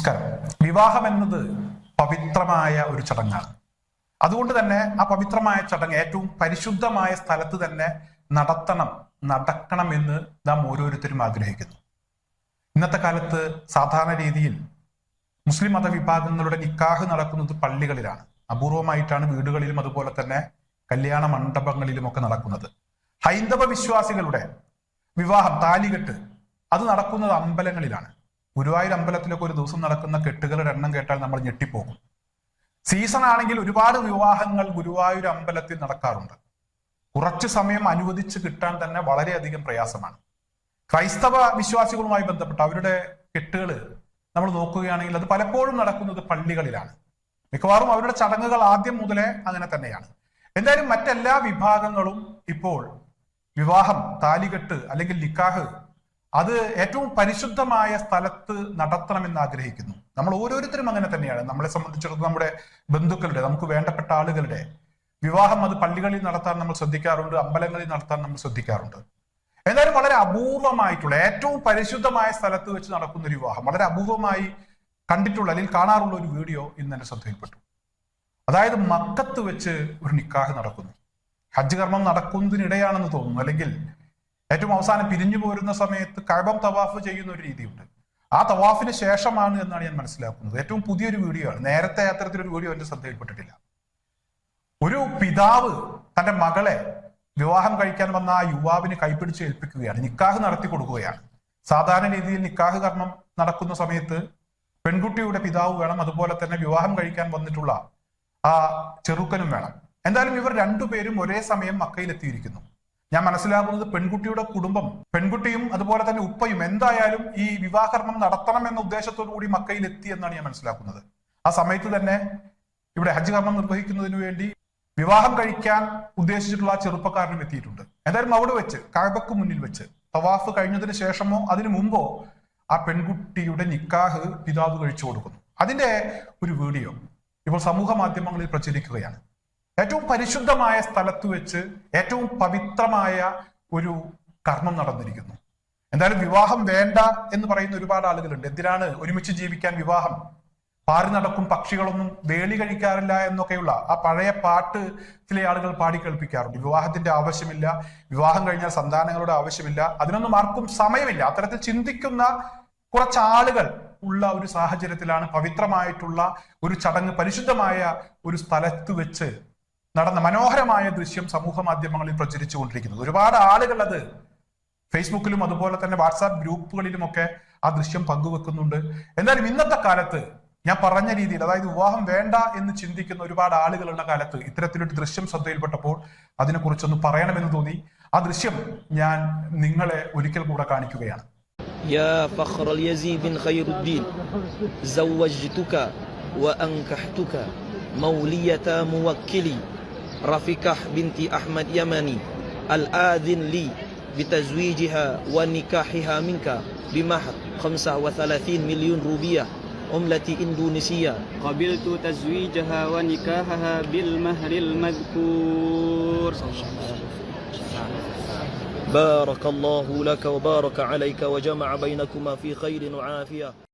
നമസ്കാരം. വിവാഹം എന്നത് പവിത്രമായ ഒരു ചടങ്ങാണ്. അതുകൊണ്ട് തന്നെ ആ പവിത്രമായ ചടങ്ങ് ഏറ്റവും പരിശുദ്ധമായ സ്ഥലത്ത് തന്നെ നടത്തണം നടക്കണം എന്ന് നാം ഓരോരുത്തരും ആഗ്രഹിക്കുന്നു. ഇന്നത്തെ കാലത്ത് സാധാരണ രീതിയിൽ മുസ്ലിം മതവിഭാഗങ്ങളുടെ നിക്കാഹ് നടക്കുന്നത് പള്ളികളിലാണ്. അപൂർവമായിട്ടാണ് വീടുകളിലും അതുപോലെ തന്നെ കല്യാണ മണ്ഡപങ്ങളിലും ഒക്കെ നടക്കുന്നത്. ഹൈന്ദവ വിശ്വാസികളുടെ വിവാഹം താലികെട്ട് അത് നടക്കുന്നത് അമ്പലങ്ങളിലാണ്. ഗുരുവായൂർ അമ്പലത്തിലൊക്കെ ഒരു ദിവസം നടക്കുന്ന കെട്ടുകളുടെ എണ്ണം കേട്ടാൽ നമ്മൾ ഞെട്ടിപ്പോകും. സീസൺ ആണെങ്കിൽ ഒരുപാട് വിവാഹങ്ങൾ ഗുരുവായൂർ അമ്പലത്തിൽ നടക്കാറുണ്ട്. കുറച്ചു സമയം അനുവദിച്ച് കിട്ടാൻ തന്നെ വളരെയധികം പ്രയാസമാണ്. ക്രൈസ്തവ വിശ്വാസികളുമായി ബന്ധപ്പെട്ട് അവരുടെ കെട്ടുകൾ നമ്മൾ നോക്കുകയാണെങ്കിൽ അത് പലപ്പോഴും നടക്കുന്നത് പള്ളികളിലാണ്. മിക്കവാറും അവരുടെ ചടങ്ങുകൾ ആദ്യം മുതലേ അങ്ങനെ തന്നെയാണ്. എന്തായാലും മറ്റെല്ലാ വിഭാഗങ്ങളും ഇപ്പോൾ വിവാഹം താലികെട്ട് അല്ലെങ്കിൽ നിക്കാഹ് അത് ഏറ്റവും പരിശുദ്ധമായ സ്ഥലത്ത് നടത്തണമെന്ന് ആഗ്രഹിക്കുന്നു. നമ്മൾ ഓരോരുത്തരും അങ്ങനെ തന്നെയാണ്. നമ്മളെ സംബന്ധിച്ചിടത്തോളം നമ്മുടെ ബന്ധുക്കളുടെ നമുക്ക് വേണ്ടപ്പെട്ട ആളുകളുടെ. വിവാഹം അത് പള്ളികളിൽ നടത്താൻ നമ്മൾ ശ്രദ്ധിക്കാറുണ്ട് അമ്പലങ്ങളിൽ നടത്താൻ നമ്മൾ ശ്രദ്ധിക്കാറുണ്ട്. എന്നാലും വളരെ അപൂർവമായിട്ടുള്ള ഏറ്റവും പരിശുദ്ധമായ സ്ഥലത്ത് വെച്ച് നടക്കുന്ന ഒരു വിവാഹം. വളരെ അപൂർവമായി കണ്ടിട്ടുള്ള അല്ലെങ്കിൽ കാണാറുള്ള ഒരു വീഡിയോ ഇന്ന് എന്റെ ശ്രദ്ധയിൽപ്പെട്ടു. അതായത് മക്കത്ത് വെച്ച് ഒരു നിക്കാഹ് നടക്കുന്നു. ഹജ്ജ് കർമ്മം നടക്കുന്നതിനിടെയാണെന്ന് തോന്നുന്നു. അല്ലെങ്കിൽ ഏറ്റവും അവസാനം പിരിഞ്ഞു പോരുന്ന സമയത്ത് കഴബം തവാഫ് ചെയ്യുന്ന ഒരു രീതിയുണ്ട്. ആ തവാഫിന് ശേഷമാണ് എന്നാണ് ഞാൻ മനസ്സിലാക്കുന്നത്. ഏറ്റവും പുതിയൊരു വീഡിയോ ആണ്. നേരത്തെ അത്തരത്തിലൊരു വീഡിയോ എന്റെ ശ്രദ്ധയിൽപ്പെട്ടിട്ടില്ല. ഒരു പിതാവ് തന്റെ മകളെ വിവാഹം കഴിക്കാൻ വന്ന ആ യുവാവിന് കൈപിടിച്ച് ഏൽപ്പിക്കുകയാണ്. നിക്കാഹ് നടത്തി കൊടുക്കുകയാണ്. സാധാരണ രീതിയിൽ നിക്കാഹ് കർമ്മം നടക്കുന്ന സമയത്ത് പെൺകുട്ടിയുടെ പിതാവ് വേണം. അതുപോലെ തന്നെ വിവാഹം കഴിക്കാൻ വന്നിട്ടുള്ള ആ ചെറുക്കനും വേണം. എന്തായാലും ഇവർ രണ്ടുപേരും ഒരേ സമയം മക്കയിൽ എത്തിയിരിക്കുന്നു ഞാൻ മനസ്സിലാക്കുന്നത് പെൺകുട്ടിയുടെ കുടുംബം പെൺകുട്ടിയും അതുപോലെ തന്നെ ഉപ്പയും എന്തായാലും ഈ വിവാഹകർമ്മം നടത്തണം എന്ന ഉദ്ദേശത്തോടു കൂടി മക്കയിൽ എത്തി എന്നാണ് ഞാൻ മനസ്സിലാക്കുന്നത്. ആ സമയത്ത് തന്നെ ഇവിടെ ഹജ്ജ് കർമ്മം നിർവഹിക്കുന്നതിന് വേണ്ടി വിവാഹം കഴിക്കാൻ ഉദ്ദേശിച്ചിട്ടുള്ള ആ ചെറുപ്പക്കാരനും എത്തിയിട്ടുണ്ട്. എന്തായാലും അവിടെ വെച്ച് കാഴ്ബക്ക് മുന്നിൽ വെച്ച് തവാഫ് കഴിഞ്ഞതിന് ശേഷമോ അതിനു മുമ്പോ ആ പെൺകുട്ടിയുടെ നിക്കാഹ് പിതാവ് കഴിച്ചു കൊടുക്കുന്നു. അതിന്റെ ഒരു വീഡിയോ ഇപ്പോൾ സമൂഹ മാധ്യമങ്ങളിൽ പ്രചരിക്കുകയാണ്. ഏറ്റവും പരിശുദ്ധമായ സ്ഥലത്ത് വെച്ച് ഏറ്റവും പവിത്രമായ ഒരു കർമ്മം നടന്നിരിക്കുന്നു. എന്തായാലും വിവാഹം വേണ്ട എന്ന് പറയുന്ന ഒരുപാട് ആളുകളുണ്ട്. എന്തിനാണ് ഒരുമിച്ച് ജീവിക്കാൻ വിവാഹം? പാറി നടക്കും പക്ഷികളൊന്നും വേളി കഴിക്കാറില്ല എന്നൊക്കെയുള്ള ആ പഴയ പാട്ട് ചില ആളുകൾ പാടി കേൾപ്പിക്കാറുണ്ട്. വിവാഹത്തിന്റെ ആവശ്യമില്ല വിവാഹം കഴിഞ്ഞാൽ സന്താനങ്ങളുടെ ആവശ്യമില്ല അതിനൊന്നും ആർക്കും സമയമില്ല. അത്തരത്തിൽ ചിന്തിക്കുന്ന കുറച്ച് ആളുകൾ ഉള്ള ഒരു സാഹചര്യത്തിലാണ് പവിത്രമായിട്ടുള്ള ഒരു ചടങ്ങ് പരിശുദ്ധമായ ഒരു സ്ഥലത്ത് വെച്ച് നടന്ന മനോഹരമായ ദൃശ്യം സമൂഹ മാധ്യമങ്ങളിൽ പ്രചരിച്ചു കൊണ്ടിരിക്കുന്നത് ഒരുപാട് ആളുകൾ അത് ഫേസ്ബുക്കിലും അതുപോലെ തന്നെ വാട്സാപ്പ് ഗ്രൂപ്പുകളിലുമൊക്കെ ആ ദൃശ്യം പങ്കുവെക്കുന്നുണ്ട് എന്നാലും ഇന്നത്തെ കാലത്ത് ഞാൻ പറഞ്ഞ രീതിയിൽ അതായത് വിവാഹം വേണ്ട എന്ന് ചിന്തിക്കുന്ന ഒരുപാട് ആളുകളുള്ള കാലത്ത് ഇത്തരത്തിലൊരു ദൃശ്യം ശ്രദ്ധയിൽപ്പെട്ടപ്പോൾ അതിനെക്കുറിച്ചൊന്ന് പറയണമെന്ന് തോന്നി ആ ദൃശ്യം ഞാൻ നിങ്ങളെ ഒരിക്കൽ കൂടെ കാണിക്കുകയാണ് يا فخر اليزيد بن خير الدين زوجتك وأنكحتك مولية موكلي رفيقة بنتي أحمد يماني الآذن لي بتزويجها ونكاحها منك بمهر 35 مليون روبية عملتي إندونيسية. قبلت تزويجها ونكاحها بالمهر المذكور. بارك الله لك وبارك عليك وجمع بينكما في خير وعافية.